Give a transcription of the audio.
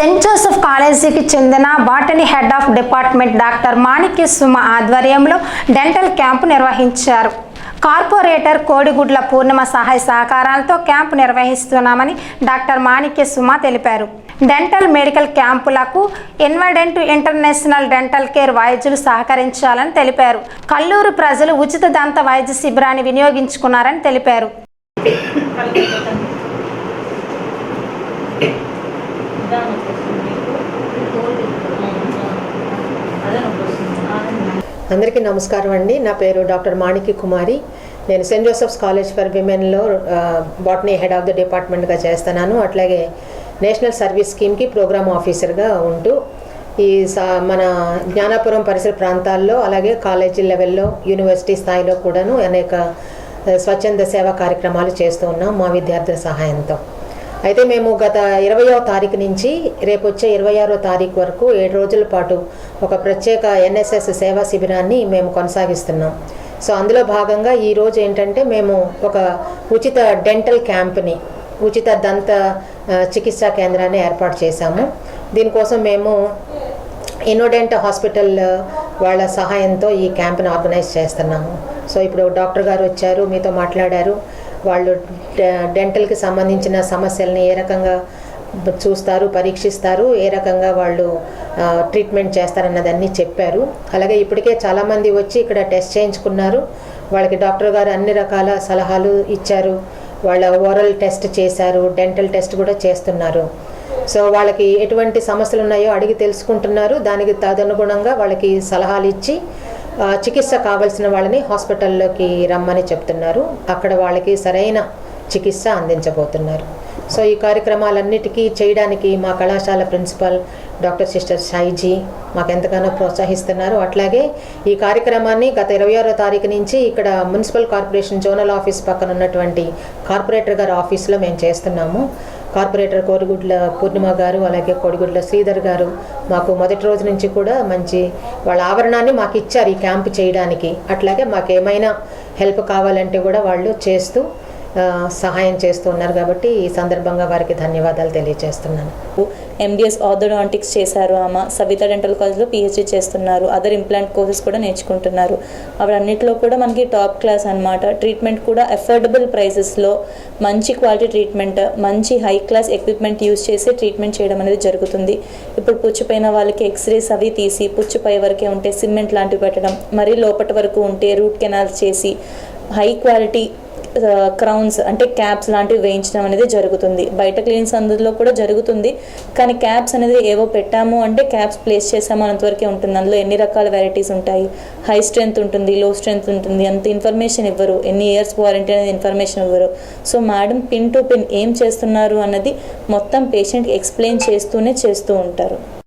పిహెచ్సికి చెందిన botany head of department doctor Manikya Suma ఆధ్వర్యంలో dental camp నిర్వహించారు. కార్పొరేటర్ కోడిగుడ్ల పూర్ణిమ సహాయ సహకారాలతో క్యాంపు నిర్వహిస్తున్నామని డాక్టర్ మాణిక్య సుమ తెలిపారు. డెంటల్ మెడికల్ క్యాంపులకు ఇన్వడెంట్ ఇంటర్నేషనల్ డెంటల్ కేర్ వైద్యులు సహకరించాలని తెలిపారు. కల్లూరు ప్రజలు ఉచిత దంత వైద్య శిబిరాన్ని వినియోగించుకున్నారని తెలిపారు. అందరికీ నమస్కారం అండి. నా పేరు డాక్టర్ మాణిక్య కుమారి. నేను సెయింట్ జోసెఫ్స్ కాలేజ్ ఫర్ విమెన్లో బాటనీ హెడ్ ఆఫ్ ద డిపార్ట్మెంట్గా చేస్తున్నాను. అట్లాగే నేషనల్ సర్వీస్ స్కీమ్కి ప్రోగ్రామ్ ఆఫీసర్గా ఉంటూ ఈ సా- మన జ్ఞానాపురం పరిసర ప్రాంతాల్లో అలాగే కాలేజీ లెవెల్లో యూనివర్సిటీ స్థాయిలో కూడాను అనేక స్వచ్ఛంద సేవా కార్యక్రమాలు చేస్తూ ఉన్నాం మా విద్యార్థుల సహాయంతో. అయితే మేము గత ఇరవయో తారీఖు నుంచి రేపు వచ్చే ఇరవై ఆరో తారీఖు వరకు ఏడు రోజుల పాటు ఒక ప్రత్యేక ఎన్ఎస్ఎస్ సేవా శిబిరాన్ని మేము కొనసాగిస్తున్నాం. సో అందులో భాగంగా ఈరోజు ఏంటంటే మేము ఒక ఉచిత డెంటల్ క్యాంప్ని ఉచిత దంత చికిత్సా కేంద్రాన్ని ఏర్పాటు చేశాము. దీనికోసం మేము ఇన్నోడెంట్ హాస్పిటల్ వాళ్ళ సహాయంతో ఈ క్యాంప్ని ఆర్గనైజ్ చేస్తున్నాము. సో ఇప్పుడు డాక్టర్ గారు వచ్చారు మీతో మాట్లాడారు. వాళ్ళు డె- డెంటల్కి సంబంధించిన సమస్యల్ని ఏ రకంగా చూస్తారు పరీక్షిస్తారు ఏ రకంగా వాళ్ళు ట్రీట్మెంట్ చేస్తారన్నదన్నీ చెప్పారు. అలాగే ఇప్పటికే చాలామంది వచ్చి ఇక్కడ టెస్ట్ చేయించుకున్నారు. వాళ్ళకి డాక్టర్ గారు అన్ని రకాల సలహాలు ఇచ్చారు. వాళ్ళ ఓరల్ టెస్ట్ చేశారు డెంటల్ టెస్ట్ కూడా చేస్తున్నారు. సో వాళ్ళకి ఎటువంటి సమస్యలు ఉన్నాయో అడిగి తెలుసుకుంటున్నారు. దానికి తదనుగుణంగా వాళ్ళకి సలహాలు ఇచ్చి చికిత్స కావలసిన వాళ్ళని హాస్పిటల్లోకి రమ్మని చెప్తున్నారు. అక్కడ వాళ్ళకి సరైన చికిత్స అందించబోతున్నారు. సో ఈ కార్యక్రమాలన్నిటికీ చేయడానికి మా కళాశాల ప్రిన్సిపల్ డాక్టర్ సిస్టర్ షైజీ మాకు ఎంతగానో ప్రోత్సహిస్తున్నారు. అట్లాగే ఈ కార్యక్రమాన్ని గత ఇరవై ఆరో తారీఖు నుంచి ఇక్కడ మున్సిపల్ కార్పొరేషన్ జోనల్ ఆఫీస్ పక్కన ఉన్నటువంటి కార్పొరేటర్ గారి ఆఫీస్లో మేము చేస్తున్నాము. కార్పొరేటర్ కోడిగుడ్ల పూర్ణిమ గారు అలాగే కోడిగుడ్ల శ్రీధర్ గారు మాకు మొదటి రోజు నుంచి కూడా మంచి వాళ్ళ ఆవరణాన్ని మాకు ఇచ్చారు ఈ క్యాంప్ చేయడానికి. అట్లాగే మాకు ఏమైనా హెల్ప్ కావాలంటే కూడా వాళ్ళు చేస్తూ సహాయం చేస్తూ ఉన్నారు కాబట్టి ఈ సందర్భంగా వారికి ధన్యవాదాలు తెలియజేస్తున్నాను. ఎండిఎస్ ఆర్థోడాంటిక్స్ చేశారు ఆమె. సవిత డెంటల్ కాలేజ్లో పిహెచ్డి చేస్తున్నారు. అదర్ ఇంప్లాంట్ కోర్సెస్ కూడా నేర్చుకుంటున్నారు. అవన్నిట్లో కూడా మనకి టాప్ క్లాస్ అన్నమాట. ట్రీట్మెంట్ కూడా అఫోర్డబుల్ ప్రైసెస్లో మంచి క్వాలిటీ ట్రీట్మెంట్ మంచి హై క్లాస్ ఎక్విప్మెంట్ యూస్ చేసి ట్రీట్మెంట్ చేయడం అనేది జరుగుతుంది. ఇప్పుడు పుచ్చిపోయిన వాళ్ళకి ఎక్స్రేస్ అవి తీసి పుచ్చిపై వరకే ఉంటే సిమెంట్ లాంటివి పెట్టడం మరీ లోపటి వరకు ఉంటే రూట్ కెనాల్స్ చేసి హై క్వాలిటీ క్రౌన్స్ అంటే క్యాప్స్ లాంటివి వేయించడం అనేది జరుగుతుంది. బయట క్లినిక్స్ అందులో కూడా జరుగుతుంది. కానీ క్యాప్స్ అనేది ఏవో పెట్టాము అంటే క్యాప్స్ ప్లేస్ చేసాము అంతవరకే ఉంటుంది. అందులో ఎన్ని రకాల వెరైటీస్ ఉంటాయి? హై స్ట్రెంత్ ఉంటుంది లో స్ట్రెంత్ ఉంటుంది. అంత ఇన్ఫర్మేషన్ ఇవ్వరు. ఎన్ని ఇయర్స్ వారంటీ అనేది ఇన్ఫర్మేషన్ ఇవ్వరు. So madam pin to pin ఏం చేస్తున్నారు అన్నది మొత్తం పేషెంట్కి ఎక్స్ప్లెయిన్ చేస్తూనే చేస్తూ ఉంటారు.